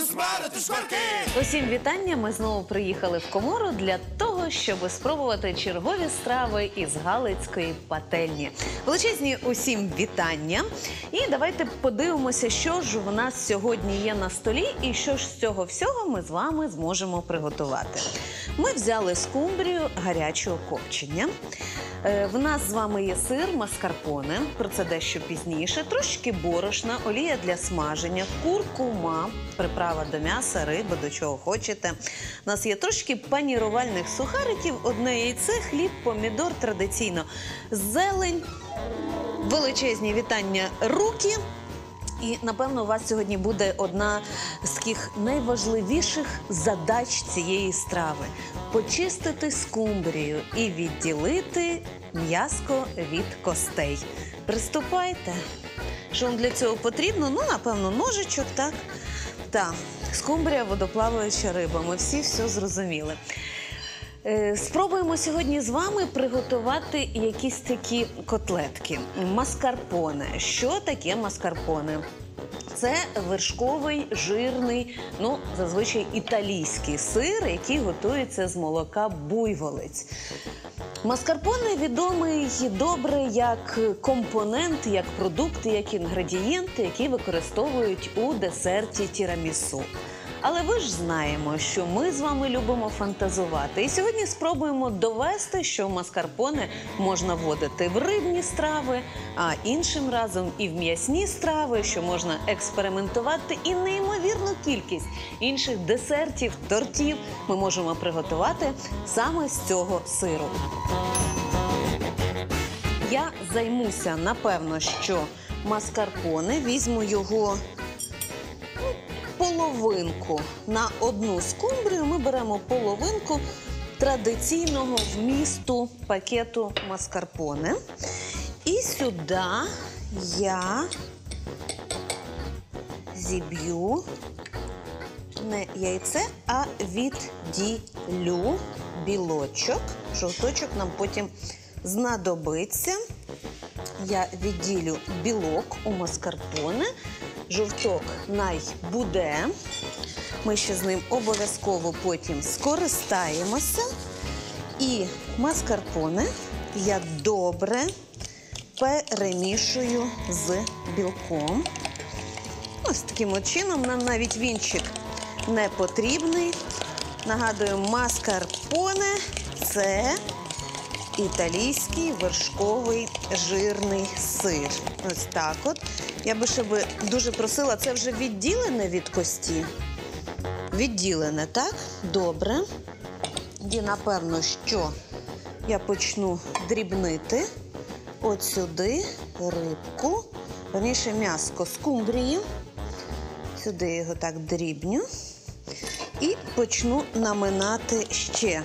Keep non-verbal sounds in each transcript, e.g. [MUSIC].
Spider. Усім вітання. Ми знову приїхали в комору для того, щоб спробувати чергові страви із Галицької пательні. Величезні усім вітання. І давайте подивимося, що ж в нас сьогодні є на столі, і що ж з цього всього ми з вами зможемо приготувати. Ми взяли скумбрію гарячого копчення. Е, В нас з вами є сир, маскарпоне, про це дещо пізніше, трошки борошна, олія для смаження, куркума, приправа до м'яса, риби, до чого хочете. У нас є трошки панірувальних сухариків, одне яйце, хліб, помідор традиційно, зелень, величезні вітання руки. І напевно у вас сьогодні буде одна з таких найважливіших задач цієї страви почистити скумбрію і відділити м'яско від костей. Приступайте. Що вам для цього потрібно? Ну, напевно, ножичок, так? Так, скумбрія, водоплаваюча риба. Ми всі все зрозуміли. Е, Спробуємо сьогодні з вами приготувати якісь такі котлетки. Маскарпоне. Що таке маскарпоне? Це вершковий, жирний, ну зазвичай італійський сир, який готується з молока буйволець. Маскарпоне відомий добре як компонент, як продукт, як інгредієнти, які використовують у десерті тірамісу. Але ви ж знаємо, що ми з вами любимо фантазувати. І сьогодні спробуємо довести, що маскарпоне можна вводити в рибні страви, а іншим разом і в м'ясні страви, що можна експериментувати, і неймовірну кількість інших десертів, тортів ми можемо приготувати саме з цього сиру. Я займуся, напевно, що маскарпоне, візьму його половинку на одну скумбрію. Ми беремо половинку традиційного вмісту пакету маскарпоне. І сюди я зіб'ю не яйце, а відділю білочок. Жовточок нам потім знадобиться. Я відділю білок у маскарпоне. Жовток най буде. Ми ще з ним обов'язково потім скористаємося. І маскарпоне я добре перемішую з білком. Ось таким чином нам навіть вінчик не потрібний. Нагадую, маскарпоне це італійський вершковий жирний сир. Ось так от. Я би ще би дуже просила, це вже відділене від кості. Відділене, так? Добре. І напевно, що я почну дрібнити от сюди рибку, верніше м'яско скумбрії. Сюди його так дрібню. І почну наминати ще.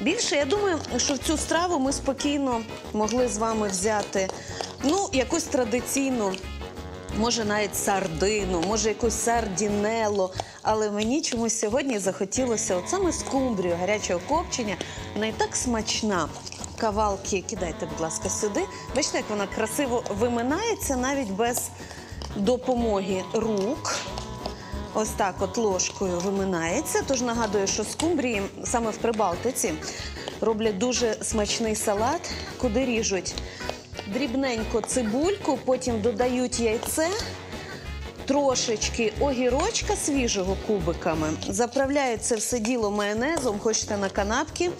Більше, я думаю, що в цю страву ми спокійно могли з вами взяти ну, якусь традиційну, може навіть сардину, може якусь сардінело. Але мені чомусь сьогодні захотілося от саме скумбрію гарячого копчення. Вона і так смачна. Кавалки кидайте, будь ласка, сюди. Бачите, як вона красиво виминається навіть без допомоги рук. Ось так от ложкою виминається. Тож нагадую, що скумбрії саме в Прибалтиці роблять дуже смачний салат, куди ріжуть дрібненько цибульку, потім додають яйце, трошечки огірочка свіжого кубиками, заправляють це все діло майонезом, хочете на канапки,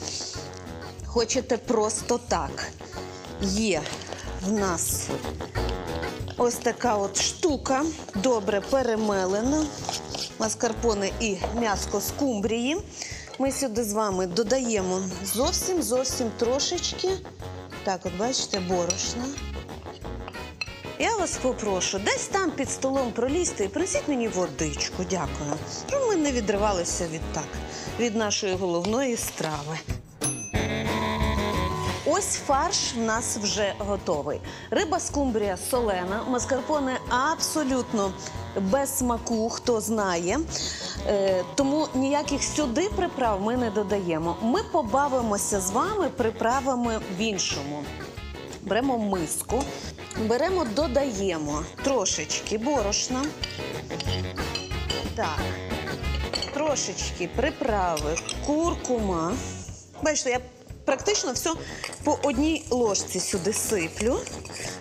хочете просто так. Є в нас Ось така от штука, добре перемелена. Маскарпоне і м'яско скумбрії. Ми сюди з вами додаємо зовсім зовсім трошечки. Так, от бачите, борошна. Я вас попрошу, десь там під столом пролізти і принесіть мені водичку. Дякую. Щоб ми не відривалися від так, від нашої головної страви. Ось фарш в нас вже готовий. Риба скумбрія солена, маскарпоне абсолютно без смаку, хто знає. Е, тому ніяких сюди приправ ми не додаємо. Ми побавимося з вами приправами в іншому. Беремо миску, беремо, додаємо трошечки борошна. Так. Трошечки приправи, куркума. Бачите, я практично все по одній ложці сюди сиплю,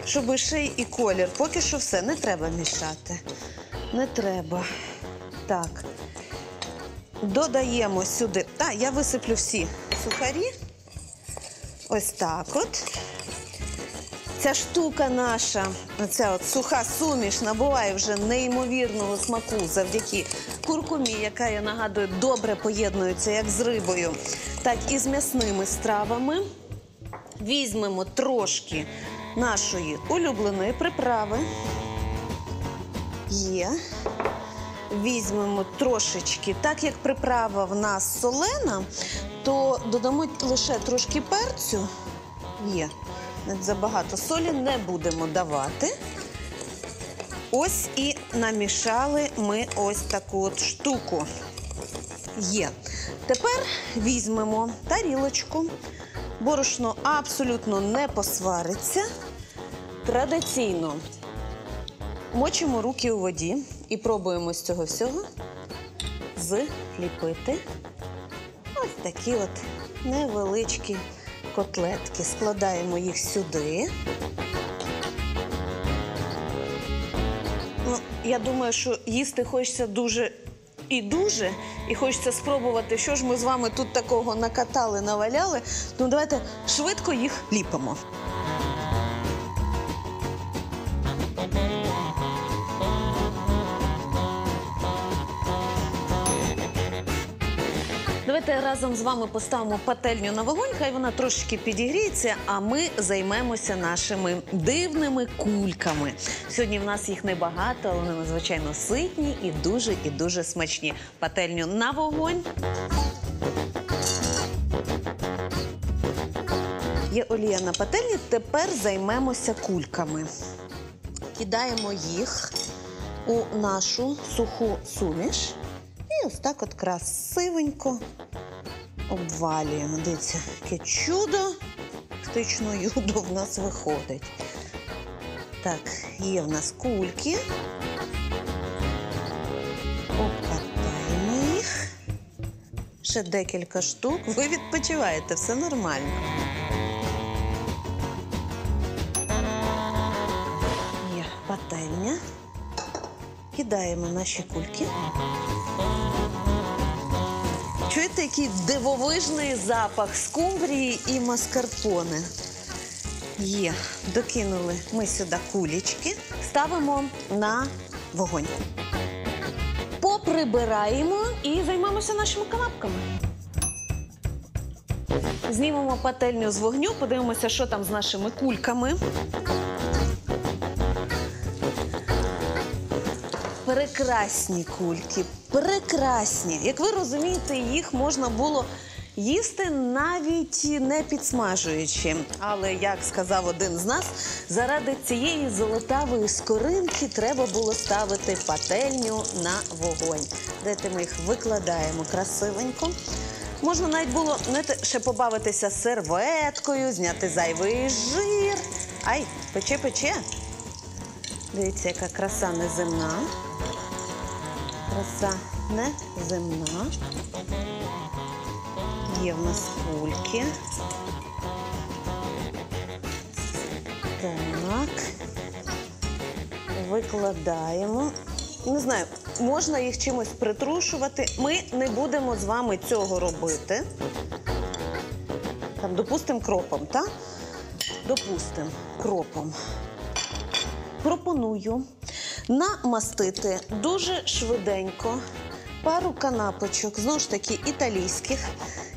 щоб ще і колір. Поки що все, не треба мішати. Не треба. Так. Додаємо сюди. Так, я висиплю всі сухарі. Ось так от. Ця штука наша, ця от суха суміш набуває вже неймовірного смаку завдяки куркумі, яка, я нагадую, добре поєднується як з рибою, так і з м'ясними стравами. Візьмемо трошки нашої улюбленої приправи. Є. Візьмемо трошечки, так як приправа в нас солена, то додамо лише трошки перцю. Є. Забагато солі не будемо давати. Ось і намішали ми ось таку от штуку. Є. Тепер візьмемо тарілочку. Борошно абсолютно не посвариться. Традиційно мочимо руки у воді і пробуємо з цього всього зліпити ось такі от невеличкі котлетки. Складаємо їх сюди. Я думаю, що їсти хочеться дуже і дуже, і хочеться спробувати, що ж ми з вами тут такого накатали, наваляли. Ну, давайте швидко їх ліпимо. Давайте разом з вами поставимо пательню на вогонь, хай вона трошечки підігріється, а ми займемося нашими дивними кульками. Сьогодні в нас їх небагато, але вони надзвичайно ситні і дуже і дуже смачні. Пательню на вогонь. Є олія на пательні. Тепер займемося кульками. Кидаємо їх у нашу суху суміш. І ось так от красивенько обвалюємо. Дивіться, яке чудо фактично [LAUGHS] юдо в нас виходить. Так, є в нас кульки. Обкатаємо їх. Ще декілька штук. Ви відпочиваєте, все нормально. Є пательня. Кидаємо наші кульки. Чуєте, який дивовижний запах скумбрії і маскарпоне? Є, докинули ми сюди кулічки, ставимо на вогонь. Поприбираємо і займемося нашими канапками. Знімемо пательню з вогню, подивимося, що там з нашими кульками. Прекрасні кульки, прекрасні. Як ви розумієте, їх можна було їсти навіть не підсмажуючи. Але як сказав один з нас, заради цієї золотавої скоринки треба було ставити пательню на вогонь. Дайте ми їх викладаємо красивенько. Можна навіть було знаєте, ще побавитися серветкою, зняти зайвий жир. Ай, пече, пече. Дивіться, яка краса неземна. Краса неземна. Є в нас кульки. Так. Викладаємо. Не знаю, можна їх чимось притрушувати. Ми не будемо з вами цього робити. Там, допустимо, кропом, так? Допустимо, кропом пропоную намастити дуже швиденько пару канапочок, знову ж таки, італійських,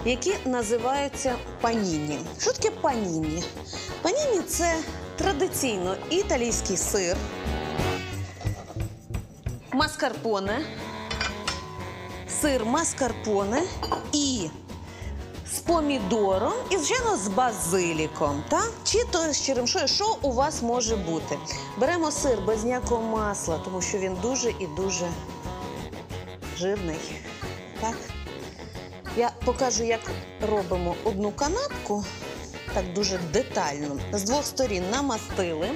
які називаються паніні. Що таке паніні? Паніні це традиційно італійський сир, маскарпоне, сир маскарпоне і помідором і, звичайно, з базиліком. Та? Чи то з черемшою, що у вас може бути? Беремо сир без ніякого масла, тому що він дуже і дуже жирний. Так? Я покажу, як робимо одну канапку, так дуже детально. З двох сторін намастили.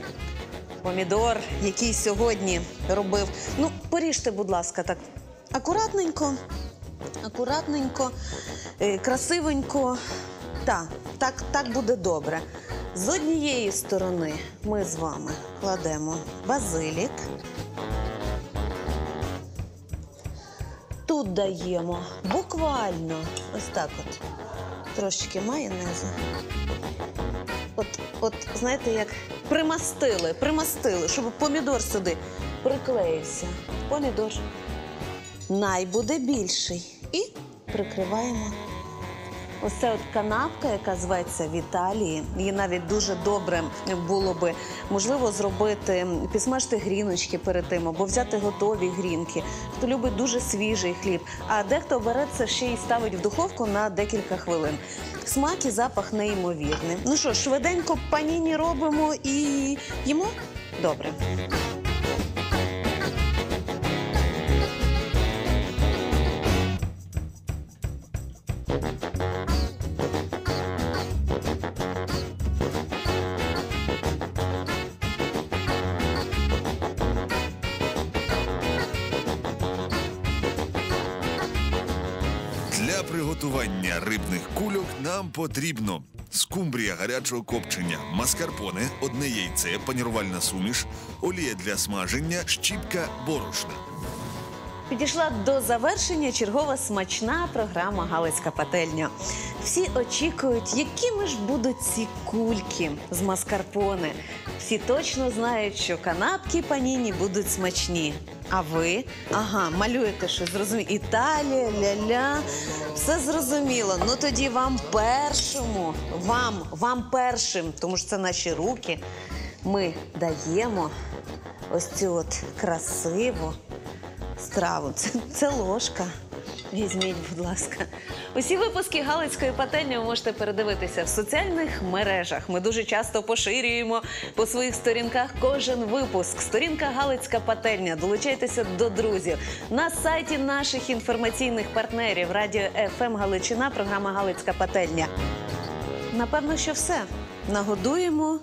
Помідор, який сьогодні робив. Ну, поріжте, будь ласка, так акуратненько, акуратненько, красивенько. Так, так, так буде добре. З однієї сторони ми з вами кладемо базилік. Тут даємо буквально ось так от трошечки майонезу. От, от, знаєте, як примастили, примастили, щоб помідор сюди приклеївся. Помідор. Най буде більший. І прикриваємо. Ось це от канапка, яка зветься в Італії. Її навіть дуже добре було би можливо зробити, підсмажити гріночки перед тим, або взяти готові грінки. Хто любить дуже свіжий хліб, а дехто бере це ще й ставить в духовку на декілька хвилин. Смак і запах неймовірний. Ну що, швиденько паніні робимо і їмо? Добре. Приготування рибних кульок нам потрібно скумбрія гарячого копчення, маскарпоне, одне яйце, панірувальна суміш, олія для смаження, щіпка борошна. Підійшла до завершення чергова смачна програма Галицька пательня. Всі очікують, якими ж будуть ці кульки з маскарпоне. Всі точно знають, що канапки паніні будуть смачні. А ви? Ага, малюєте, що зрозуміло. Італія, ля-ля. Все зрозуміло. Ну тоді вам першому, вам, вам першим, тому що це наші руки. Ми даємо ось цю от красиву страву. Це, це ложка. Візьміть, будь ласка. Усі випуски Галицької пательні ви можете передивитися в соціальних мережах. Ми дуже часто поширюємо по своїх сторінках кожен випуск. Сторінка Галицька пательня. Долучайтеся до друзів. На сайті наших інформаційних партнерів Радіо ФМ Галичина, програма Галицька пательня. Напевно, що все. Нагодуємо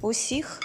усіх.